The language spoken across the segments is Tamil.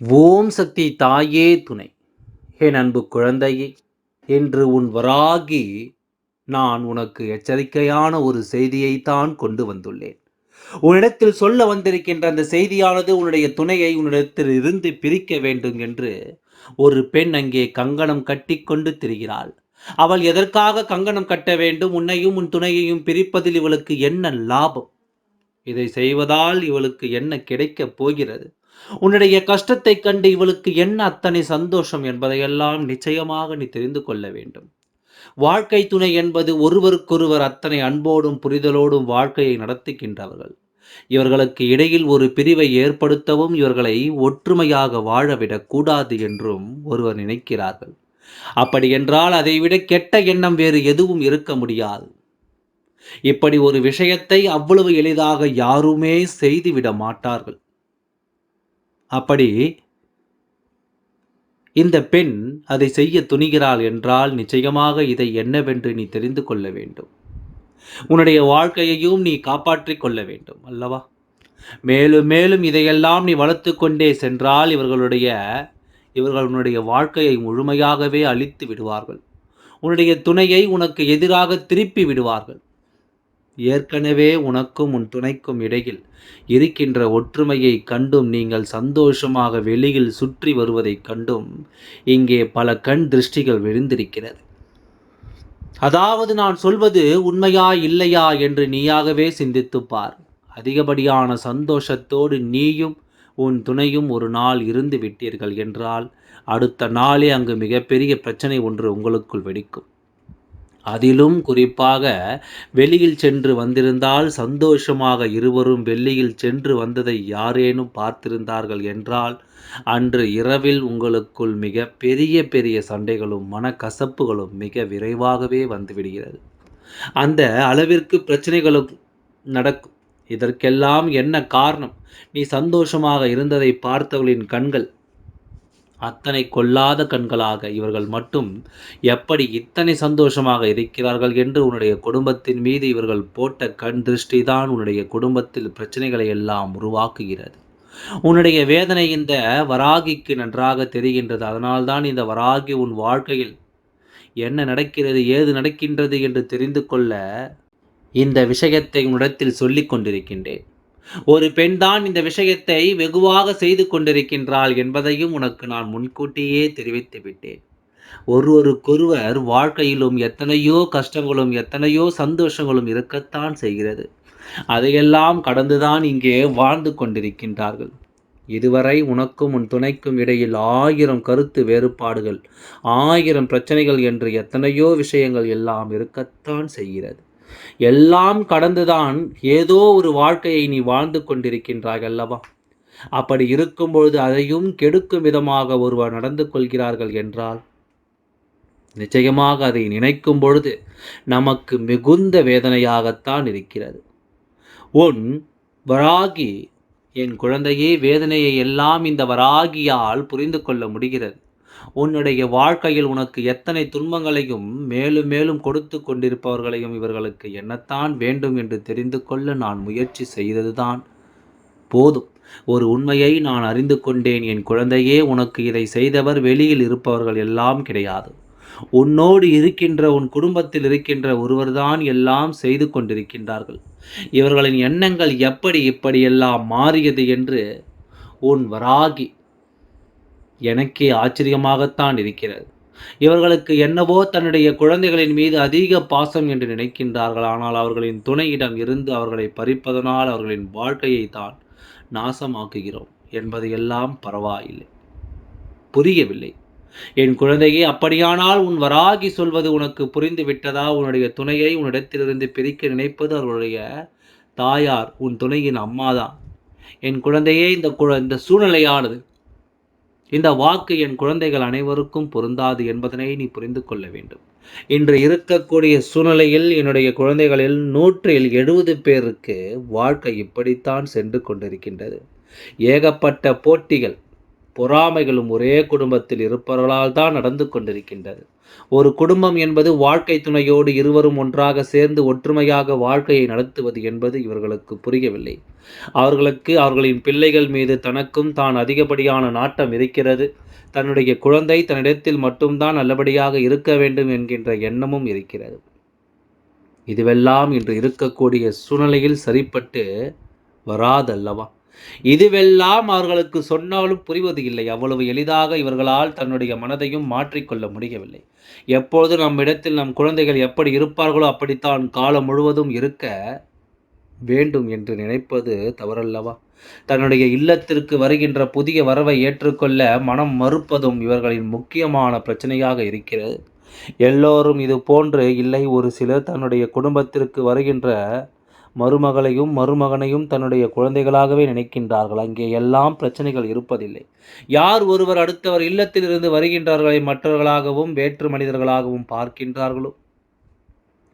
ஓம் சக்தி தாயே துணை. என் அன்பு குழந்தையே என்று உன் வராகி நான் உனக்கு எச்சரிக்கையான ஒரு செய்தியைத்தான் கொண்டு வந்துள்ளேன். உன்னிடத்தில் சொல்ல வந்திருக்கின்ற அந்த செய்தியானது உன்னுடைய துணையை உன்னிடத்தில் இருந்து பிரிக்க வேண்டும் என்று ஒரு பெண் அங்கே கங்கணம் கட்டிக்கொண்டு திரிகிறாள். அவள் எதற்காக கங்கணம் கட்ட வேண்டும்? உன்னையும் உன் துணையையும் பிரிப்பதில் இவளுக்கு என்ன லாபம்? இதை செய்வதால் இவளுக்கு என்ன கிடைக்கப் போகிறது? உன்னுடைய கஷ்டத்தை கண்டு இவளுக்கு என்ன அத்தனை சந்தோஷம் என்பதையெல்லாம் நிச்சயமாக நீ தெரிந்து கொள்ள வேண்டும். வாழ்க்கை துணை என்பது ஒருவருக்கொருவர் அத்தனை அன்போடும் புரிதலோடும் வாழ்க்கையை நடத்துகின்றவர்கள். இவர்களுக்கு இடையில் ஒரு பிரிவை ஏற்படுத்தவும் இவர்களை ஒற்றுமையாக வாழவிடக் கூடாது என்றும் ஒருவர் நினைக்கிறார்கள். அப்படி என்றால் அதைவிட கெட்ட எண்ணம் வேறு எதுவும் இருக்க முடியாது. இப்படி ஒரு விஷயத்தை அவ்வளவு எளிதாக யாருமே செய்துவிட மாட்டார்கள். அப்படி இந்த பெண் அதை செய்ய துணிகிறாள் என்றால் நிச்சயமாக இதை என்னவென்று நீ தெரிந்து கொள்ள வேண்டும். உன்னுடைய வாழ்க்கையையும் நீ காப்பாற்றிக் கொள்ள வேண்டும் அல்லவா? மேலும் மேலும் இதையெல்லாம் நீ வளர்த்து கொண்டே சென்றால் இவர்களுடைய இவர்கள் உன்னுடைய வாழ்க்கையை முழுமையாகவே அழித்து விடுவார்கள். உன்னுடைய துணையை உனக்கு எதிராக திருப்பி விடுவார்கள். ஏற்கனவே உனக்கும் உன் துணைக்கும் இடையில் இருக்கின்ற ஒற்றுமையை கண்டும் நீங்கள் சந்தோஷமாக வெளியில் சுற்றி வருவதைக் கண்டும் இங்கே பல கண் திருஷ்டிகள் விழுந்திருக்கிறது. அதாவது நான் சொல்வது உண்மையா இல்லையா என்று நீயாகவே சிந்தித்துப்பார் அதிகப்படியான சந்தோஷத்தோடு நீயும் உன் துணையும் ஒரு நாள் இருந்து விட்டீர்கள் என்றால் அடுத்த நாளே அங்கு மிகப்பெரிய பிரச்சனை ஒன்று உங்களுக்குள் வெடிக்கும். அதிலும் குறிப்பாக வெளியில் சென்று வந்திருந்தால் சந்தோஷமாக இருவரும் வெளியில் சென்று வந்ததை யாரேனும் பார்த்திருந்தார்கள் என்றால் அன்று இரவில் உங்களுக்குள் மிக பெரிய பெரிய சண்டைகளும் மனக்கசப்புகளும் மிக விரைவாகவே வந்துவிடுகிறது. அந்த அளவிற்கு பிரச்சனைகளும் நடக்கும். இதற்கெல்லாம் என்ன காரணம்? நீ சந்தோஷமாக இருந்ததை பார்த்தவளின் கண்கள் அத்தனை கொல்லாத கண்களாக இவர்கள் மட்டும் எப்படி இத்தனை சந்தோஷமாக இருக்கிறார்கள் என்று உன்னுடைய குடும்பத்தின் மீது இவர்கள் போட்ட கண் திருஷ்டி தான் உன்னுடைய குடும்பத்தில் பிரச்சனைகளை எல்லாம் உருவாக்குகிறது. உன்னுடைய வேதனை இந்த வராகிக்கு நன்றாக தெரிகின்றது. அதனால்தான் இந்த வராகி உன் வாழ்க்கையில் என்ன நடக்கிறது ஏது நடக்கின்றது என்று தெரிந்து கொள்ள இந்த விஷயத்தை உன்னிடத்தில் சொல்லிக் கொண்டிருக்கின்றேன். ஒரு பெண்தான் இந்த விஷயத்தை வெகுவாக செய்து கொண்டிருக்கின்றாள் என்பதையும் உனக்கு நான் முன்கூட்டியே தெரிவித்து விட்டேன். ஒருவருக்கொருவர் வாழ்க்கையிலும் எத்தனையோ கஷ்டங்களும் எத்தனையோ சந்தோஷங்களும் இருக்கத்தான் செய்கிறது. அதையெல்லாம் கடந்துதான் இங்கே வாழ்ந்து கொண்டிருக்கின்றார்கள். இதுவரை உனக்கும் உன் துணைக்கும் இடையில் ஆயிரம் கருத்து வேறுபாடுகள் ஆயிரம் பிரச்சனைகள் என்று எத்தனையோ விஷயங்கள் எல்லாம் இருக்கத்தான் செய்கிறது. எல்லாம் கடந்துதான் ஏதோ ஒரு வாழ்க்கையை நீ வாழ்ந்து கொண்டிருக்கின்றாய் அல்லவா? அப்படி இருக்கும் பொழுது அதையும் கெடுக்கும் விதமாக ஒருவர் நடந்து கொள்கிறார்கள் என்றால் நிச்சயமாக அதை நினைக்கும் பொழுது நமக்கு மிகுந்த வேதனையாகத்தான் இருக்கிறது. உன் வராகி என் குழந்தையே வேதனையை எல்லாம் இந்த வராகியால் புரிந்து கொள்ள முடிகிறது. உன்னுடைய வாழ்க்கையில் உனக்கு எத்தனை துன்பங்களையும் மேலும் மேலும் கொடுத்து கொண்டிருப்பவர்களையும் இவர்களுக்கு என்னத்தான் வேண்டும் என்று தெரிந்து கொள்ள நான் முயற்சி செய்ததுதான் போதும். ஒரு உண்மையை நான் அறிந்து கொண்டேன். என் குழந்தையே உனக்கு இதை செய்தவர் வெளியில் இருப்பவர்கள் எல்லாம் கிடையாது. உன்னோடு இருக்கின்ற உன் குடும்பத்தில் இருக்கின்ற ஒருவர்தான் எல்லாம் செய்து கொண்டிருக்கின்றார்கள். இவர்களின் எண்ணங்கள் எப்படி இப்படியெல்லாம் மாறியது என்று உன் வராகி எனக்கே ஆச்சரியமாகத்தான் இருக்கிறது. இவர்களுக்கு என்னவோ தன்னுடைய குழந்தைகளின் மீது அதிக பாசம் என்று நினைக்கின்றார்கள். ஆனால் அவர்களின் துணையிடம் இருந்து அவர்களை பறிப்பதனால் அவர்களின் வாழ்க்கையை தான் நாசமாக்குகிறோம் என்பதையெல்லாம் பரவாயில்லை. புரியவில்லை. என் குழந்தையே அப்படியானால் உன் வராகி சொல்வது உனக்கு புரிந்து விட்டதா? உன்னுடைய துணையை உன்னிடத்திலிருந்து பிரிக்க நினைப்பது அவர்களுடைய தாயார் உன் துணையின் அம்மாதான். என் குழந்தையே இந்த குழ இந்த சூழ்நிலையானது இந்த வாக்கு என் குழந்தைகள் அனைவருக்கும் பொருந்தாது என்பதனை நீ புரிந்து கொள்ள வேண்டும். இன்று இருக்கக்கூடிய சூழ்நிலையில் என்னுடைய குழந்தைகளில் நூற்றில் எழுபது பேருக்கு வாழ்க்கை இப்படித்தான் சென்று கொண்டிருக்கின்றது. ஏகப்பட்ட போட்டிகள் பொறாமைகளும் ஒரே குடும்பத்தில் இருப்பவர்களால் தான் நடந்து கொண்டிருக்கின்றது. ஒரு குடும்பம் என்பது வாழ்க்கை துணையோடு இருவரும் ஒன்றாக சேர்ந்து ஒற்றுமையாக வாழ்க்கையை நடத்துவது என்பது இவர்களுக்கு புரியவில்லை. அவர்களுக்கு அவர்களின் பிள்ளைகள் மீது தனக்கும் தான் அதிகப்படியான நாட்டம் இருக்கிறது. தன்னுடைய குழந்தை தன்னிடத்தில் மட்டும்தான் நல்லபடியாக இருக்க வேண்டும் என்கின்ற எண்ணமும் இருக்கிறது. இதுவெல்லாம் இன்று இருக்கக்கூடிய சூழ்நிலையில் சரிப்பட்டு வராதல்லவா? இதுவெல்லாம் அவர்களுக்கு சொன்னாலும் புரிவது இல்லை. அவ்வளவு எளிதாக இவர்களால் தன்னுடைய மனதையும் மாற்றிக்கொள்ள முடியவில்லை. எப்பொழுது நம் இடத்தில் நம் குழந்தைகள் எப்படி இருப்பார்களோ அப்படித்தான் காலம் முழுவதும் இருக்க வேண்டும் என்று நினைப்பது தவறல்லவா? தன்னுடைய இல்லத்திற்கு வருகின்ற புதிய வரவை ஏற்றுக்கொள்ள மனம் மறுப்பதும் இவர்களின் முக்கியமான பிரச்சனையாக இருக்கிறது. எல்லோரும் இது போன்று இல்லை. ஒரு சிலர் தன்னுடைய குடும்பத்திற்கு வருகின்ற மருமகளையும் மருமகனையும் தன்னுடைய குழந்தைகளாகவே நினைக்கின்றார்கள். அங்கே எல்லாம் பிரச்சனைகள் இருப்பதில்லை. யார் ஒருவர் அடுத்தவர் இல்லத்திலிருந்து வருகின்றார்களை மற்றவர்களாகவும் வேற்று மனிதர்களாகவும் பார்க்கின்றார்களோ?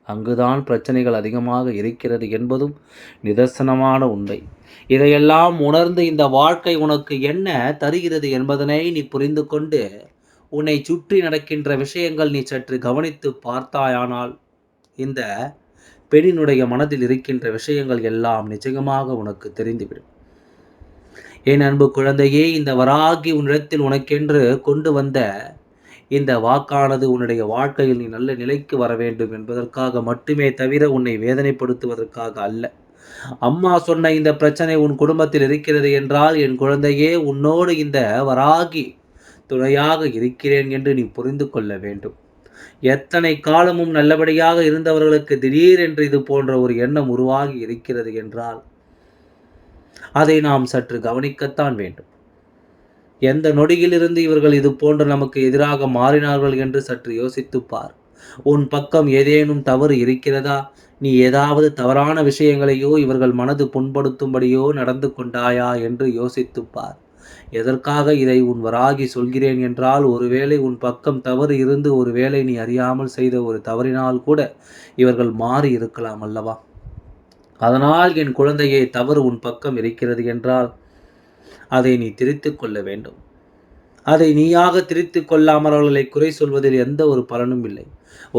அங்குதான் பிரச்சனைகள் அதிகமாக இருக்கிறது என்பதும் நிதர்சனமான உண்மை. இதையெல்லாம் உணர்ந்து இந்த வாழ்க்கை உனக்கு என்ன தருகிறது என்பதனை நீ புரிந்து கொண்டு உன்னை சுற்றி நடக்கின்ற விஷயங்கள் நீ சற்று கவனித்து பார்த்தாயானால் இந்த பெண்ணினுடைய மனதில் இருக்கின்ற விஷயங்கள் எல்லாம் நிச்சயமாக உனக்கு தெரிந்துவிடும். என் அன்பு குழந்தையே இந்த வராகி உன்னிடத்தில் உனக்கென்று கொண்டு வந்த இந்த வாக்கானது உன்னுடைய வாழ்க்கையில் நீ நல்ல நிலைக்கு வர வேண்டும் என்பதற்காக மட்டுமே தவிர உன்னை வேதனைப்படுத்துவதற்காக அல்ல. அம்மா சொன்ன இந்த பிரச்சனை உன் குடும்பத்தில் இருக்கிறது என்றால் என் குழந்தையே உன்னோடு இந்த வராகி துணையாக இருக்கிறேன் என்று நீ புரிந்து கொள்ள வேண்டும். எத்தனை காலமும் நல்லபடியாக இருந்தவர்களுக்கு திடீரென்று இது போன்ற ஒரு எண்ணம் உருவாகி இருக்கிறது என்றால் அதை நாம் சற்று கவனிக்கத்தான் வேண்டும். எந்த நொடியிலிருந்து இவர்கள் இது போன்று நமக்கு எதிராக மாறினார்கள் என்று சற்று யோசித்துப்பார். உன் பக்கம் ஏதேனும் தவறு இருக்கிறதா? நீ ஏதாவது தவறான விஷயங்களையோ இவர்கள் மனது புண்படுத்தும்படியோ நடந்து கொண்டாயா என்று யோசித்துப்பார். எதற்காக இதை உன் வராகி சொல்கிறேன் என்றால் ஒருவேளை உன் பக்கம் தவறு இருந்து ஒருவேளை நீ அறியாமல் செய்த ஒரு தவறினால் கூட இவர்கள் மாறி இருக்கலாம் அல்லவா? அதனால் என் குழந்தையை தவறு உன் பக்கம் இருக்கிறது என்றால் அதை நீ திரித்து கொள்ள வேண்டும். அதை நீயாக திரித்து கொள்ளாமல் அவர்களை குறை சொல்வதில் எந்த ஒரு பலனும் இல்லை.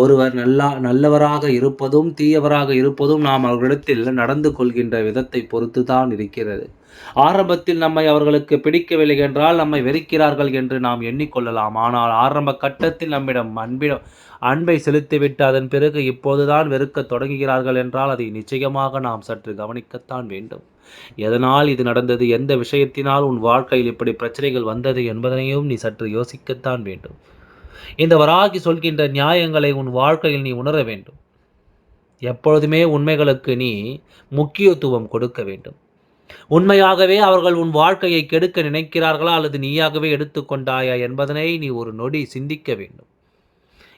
ஒருவர் நல்லா நல்லவராக இருப்பதும் தீயவராக இருப்பதும் நாம் அவர்களிடத்தில் நடந்து கொள்கின்ற விதத்தை பொறுத்து தான் இருக்கிறது. ஆரம்பத்தில் நம்மை அவர்களுக்கு பிடிக்கவில்லை என்றால் நம்மை வெறுக்கிறார்கள் என்று நாம் எண்ணிக்கொள்ளலாம். ஆனால் ஆரம்ப கட்டத்தில் நம்மிடம் அன்பிடம் அன்பை செலுத்திவிட்டு அதன் பிறகு இப்போதுதான் வெறுக்க தொடங்குகிறார்கள் என்றால் அதை நிச்சயமாக நாம் சற்று கவனிக்கத்தான் வேண்டும். எதனால் இது நடந்தது? எந்த விஷயத்தினால் உன் வாழ்க்கையில் இப்படி பிரச்சனைகள் வந்தது என்பதனையும் நீ சற்று யோசிக்கத்தான் வேண்டும். இந்த வராகி சொல்கின்ற நியாயங்களை உன் வாழ்க்கையில் நீ உணர வேண்டும். எப்பொழுதுமே உண்மைகளுக்கு நீ முக்கியத்துவம் கொடுக்க வேண்டும். உண்மையாகவே அவர்கள் உன் வாழ்க்கையை கெடுக்க நினைக்கிறார்களா அல்லது நீயாகவே எடுத்துக்கொண்டாயா என்பதனை நீ ஒரு நொடி சிந்திக்க வேண்டும்.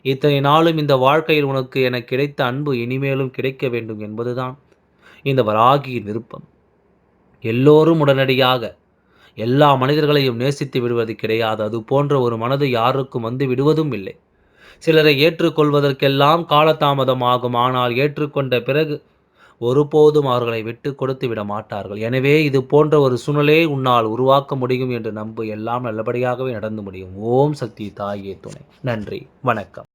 இத்தனை நாளும் இந்த வாழ்க்கையில் உனக்கு என கிடைத்த அன்பு இனிமேலும் கிடைக்க வேண்டும் என்பதுதான் இந்த வராகியின் விருப்பம். எல்லோரும் உடனடியாக எல்லா மனிதர்களையும் நேசித்து விடுவது கிடையாது. அது போன்ற ஒரு மனது யாருக்கும் வந்து விடுவதும் இல்லை. சிலரை ஏற்றுக்கொள்வதற்கெல்லாம் காலதாமதமாகும் ஆனால் ஏற்றுக்கொண்ட பிறகு ஒருபோதும் அவர்களை விட்டு கொடுத்து விட மாட்டார்கள். எனவே இது போன்ற ஒரு சூழ்நிலையை உன்னால் உருவாக்க முடியும் என்று நம்பு. எல்லாம் நல்லபடியாகவே நடந்து முடியும். ஓம் சக்தி தாயே துணை. நன்றி. வணக்கம்.